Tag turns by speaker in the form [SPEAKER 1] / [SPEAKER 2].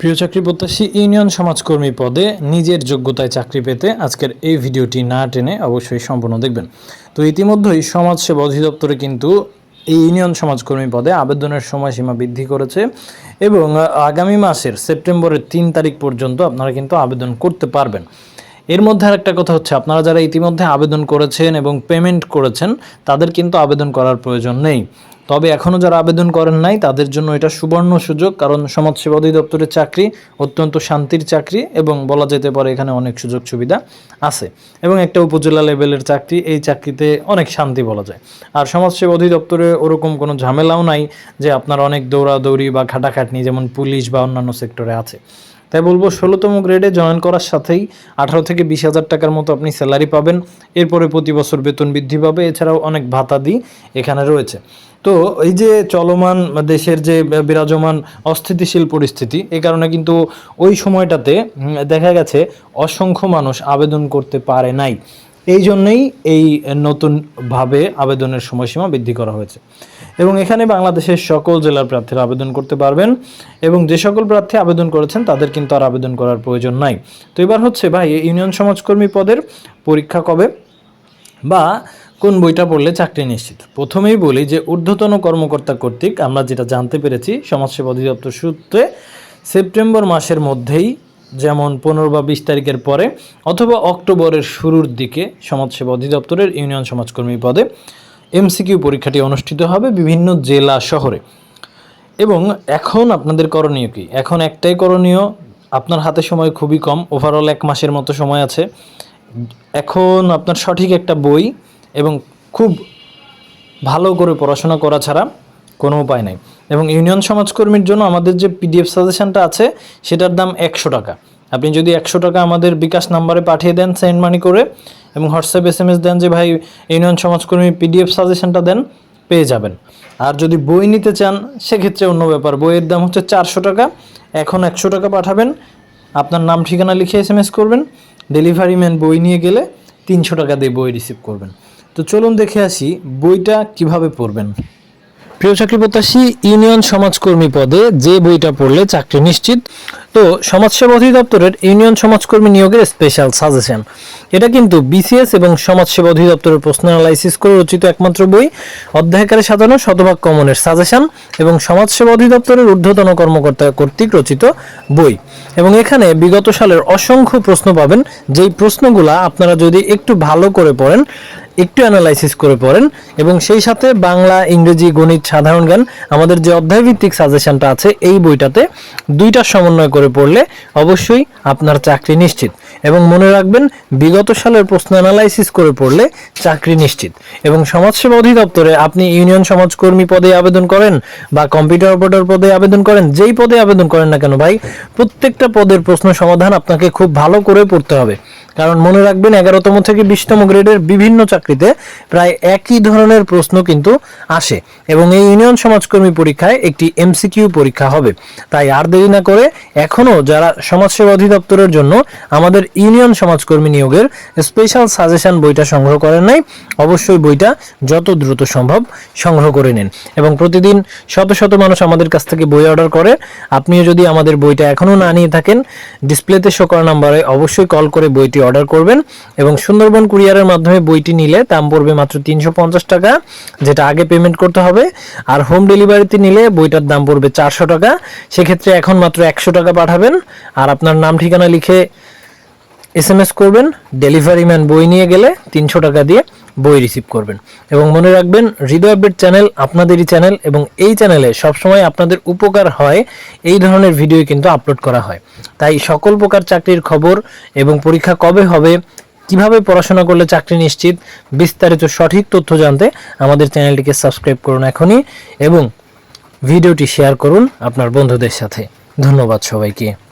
[SPEAKER 1] প্রিয় চাকরি প্রত্যাশী, ইউনিয়ন সমাজকর্মী পদে নিজের যোগ্যতায় চাকরি পেতে আজকের এই ভিডিওটি না টেনে অবশ্যই সম্পূর্ণ দেখবেন। তো ইতিমধ্যেই সমাজসেবা অধিদপ্তরে কিন্তু এই ইউনিয়ন সমাজকর্মী পদে আবেদনের সময়সীমা বৃদ্ধি করেছে এবং আগামী মাসের সেপ্টেম্বরের তিন তারিখ পর্যন্ত আপনারা কিন্তু আবেদন করতে পারবেন। এর মধ্যে আরেকটা কথা হচ্ছে, আপনারা যারা ইতিমধ্যে আবেদন করেছেন এবং পেমেন্ট করেছেন, তাদের কিন্তু আবেদন করার প্রয়োজন নেই। তবে এখনও যারা আবেদন করেন নাই, তাদের জন্য এটা সুবর্ণ সুযোগ, কারণ সমাজসেবা অধিদপ্তরের চাকরি অত্যন্ত শান্তির চাকরি এবং বলা যেতে পারে এখানে অনেক সুযোগ সুবিধা আছে। এবং একটা উপজেলা লেভেলের চাকরি, এই চাকরিতে অনেক শান্তি বলা যায়। আর সমাজসেবা অধিদপ্তরে ওরকম কোনো ঝামেলাও নাই যে আপনার অনেক দৌড়াদৌড়ি বা খাটাখাটনি, যেমন পুলিশ বা অন্যান্য সেক্টরে আছে। তাই বলব ষোলোতম গ্রেডে জয়েন করার সাথেই আঠারো থেকে বিশ হাজার টাকার মতো আপনি স্যালারি পাবেন। এরপরে প্রতি বছর বেতন বৃদ্ধি পাবে, এছাড়াও অনেক ভাতা ভাতাদি এখানে রয়েছে। তো এই যে চলমান দেশের যে বিরাজমান অস্থিতিশীল পরিস্থিতি, এ কারণে কিন্তু ওই সময়টাতে দেখা গেছে অসংখ্য মানুষ আবেদন করতে পারে নাই। এই জন্যই এই নতুনভাবে আবেদনের সময়সীমা বৃদ্ধি করা হয়েছে। এবং এখানে বাংলাদেশের সকল জেলার প্রার্থীরা আবেদন করতে পারবেন এবং যে সকল প্রার্থী আবেদন করেছেন তাদের কিন্তু আর আবেদন করার প্রয়োজন নাই। তো এবার হচ্ছে ভাই ইউনিয়ন সমাজকর্মী পদের পরীক্ষা কবে বা কোন বইটা পড়লে চাকরি নিশ্চিত? প্রথমেই বলি যে ঊর্ধ্বতন কর্মকর্তা কর্তৃক আমরা যেটা জানতে পেরেছি সমাজসেবা অধিদপ্তর সূত্রে, সেপ্টেম্বর মাসের মধ্যেই যেমন পনেরো বা বিশ তারিখের পরে অথবা অক্টোবরের শুরুর দিকে সমাজসেবা অধিদপ্তরের ইউনিয়ন সমাজকর্মী পদে এমসিকিউ পরীক্ষাটি অনুষ্ঠিত হবে বিভিন্ন জেলা শহরে। এবং এখন আপনাদের করণীয় কি? এখন একটাই করণীয়, আপনার হাতে সময় খুবই কম ওভারঅল এক মাসের মতো সময় আছে। এখন আপনার সঠিক একটা বই এবং খুব ভালো করে পড়াশোনা করা ছাড়া কোনো উপায় নাই। এবং ইউনিয়ন সমাজকর্মীর জন্য আমাদের যে পিডিএফ সাজেশনটা আছে, সেটার দাম একশো টাকা। আপনি যদি একশো টাকা আমাদের বিকাশ নাম্বারে পাঠিয়ে দেন সেন্ড মানি করে, এবং হোয়াটসঅ্যাপ এস এম এস দেন যে, ভাই, ইউনিয়ন সমাজকর্মী পিডিএফ সাজেশনটা দেন, পেয়ে যাবেন। আর যদি বই নিতে চান, সেক্ষেত্রে অন্য ব্যাপার। বইয়ের দাম হচ্ছে চারশো টাকা। এখন একশো টাকা পাঠাবেন। আপনার নাম, ঠিকানা লিখে এস এম এস করবেন। ডেলিভারি ম্যান বই নিয়ে গেলে তিনশো টাকা দিয়ে বই রিসিভ করবেন। তো চলুন দেখে আসি বইটা কীভাবে পড়বেন। প্রিয় চাকরি প্রত্যাশী ইউনিয়ন সমাজকর্মী পদে যে বইটা পড়লে চাকরি নিশ্চিত তো সমাজসেবা অধিদপ্তরের ইউনিয়ন সমাজকর্মী নিয়োগের স্পেশাল সাজেশন এটা কিন্তু বিসিএস এবং সমাজসেবা অধিদপ্তরের প্রশ্ন অ্যানালাইসিস করে রচিত একমাত্র বই, অধ্যায়কারে সাধারণ শতভাগ কমনের সাজেশন এবং সমাজসেবা অধিদপ্তরের ঊর্ধ্বতন কর্মকর্তা কর্তৃক রচিত বই। এবং এখানে বিগত সালের অসংখ্য প্রশ্ন পাবেন, যেই প্রশ্নগুলা আপনারা যদি একটু ভালো করে পড়েন, একটু অ্যানালাইসিস করে পড়েন, এবং সেই সাথে বাংলা, ইংরেজি, গণিত, সাধারণ জ্ঞান, আমাদের যে অধ্যায়ভিত্তিক সাজেশনটা আছে, এই বইটাতে দুইটা সমন্বয় করে পড়লে অবশ্যই আপনার চাকরি নিশ্চিত। এবং মনে রাখবেন, বিগত সালের প্রশ্ন অ্যানালাইসিস করে পড়লে চাকরি নিশ্চিত। এবং সমাজসেবা অধিদপ্তরে আপনি ইউনিয়ন সমাজকর্মী পদে আবেদন করেন বা কম্পিউটার অপারেটর পদে আবেদন করেন, যেই পদে আবেদন করেন না কেন ভাই, প্রত্যেকটা পদের প্রশ্ন সমাধান আপনাকে খুব ভালো করে পড়তে হবে। কারণ মনে রাখবেন এগারোতম থেকে বিশতম গ্রেডের বিভিন্ন চাকরিতে প্রায় একই ধরনের প্রশ্ন কিন্তু আসে এবং এই ইউনিয়ন সমাজকর্মী পরীক্ষায় একটি এমসিকিউ পরীক্ষা হবে। তাই আর দেরি না করে এখনও যারা সমাজসেবা অধিদপ্তরের জন্য আমাদের ইউনিয়ন সমাজকর্মী নিয়োগের স্পেশাল সাজেশন বইটা সংগ্রহ করেন নাই, অবশ্যই বইটা যত দ্রুত সম্ভব সংগ্রহ করে নিন এবং প্রতিদিন শত শত মানুষ আমাদের কাছ থেকে বই অর্ডার করে। আপনিও যদি আমাদের বইটা এখনও না নিয়ে থাকেন ডিসপ্লেতে শো করা নাম্বারে অবশ্যই কল করে বইটি অর্ডার করবেন এবং সুন্দরবন কুরিয়ারের মাধ্যমে বইটি নিলে দাম পড়বে মাত্র তিনশো পঞ্চাশ টাকা, যেটা আগে পেমেন্ট করতে হবে। আর হোম ডেলিভারিতে নিলে বইটার দাম পড়বে চারশো টাকা। সেক্ষেত্রে এখন মাত্র একশো টাকা পাঠাবেন। আর আপনার নাম, ঠিকানা লিখে এস করবেন। ডেলিভারি ম্যান বই নিয়ে গেলে তিনশো টাকা দিয়ে বই রিসিভ করবেন। এবং মনে রাখবেন, হৃদয় আপডেট চ্যানেল আপনাদেরই চ্যানেল এবং এই চ্যানেলে সবসময় আপনাদের উপকার হয়, এই ধরনের ভিডিও কিন্তু আপলোড করা হয়। তাই সকল প্রকার চাকরির খবর এবং পরীক্ষা কবে হবে, কীভাবে পড়াশোনা করলে চাকরি নিশ্চিত, বিস্তারিত সঠিক তথ্য জানতে আমাদের চ্যানেলটিকে সাবস্ক্রাইব করুন এখনই এবং ভিডিওটি শেয়ার করুন আপনার বন্ধুদের সাথে। ধন্যবাদ সবাইকে।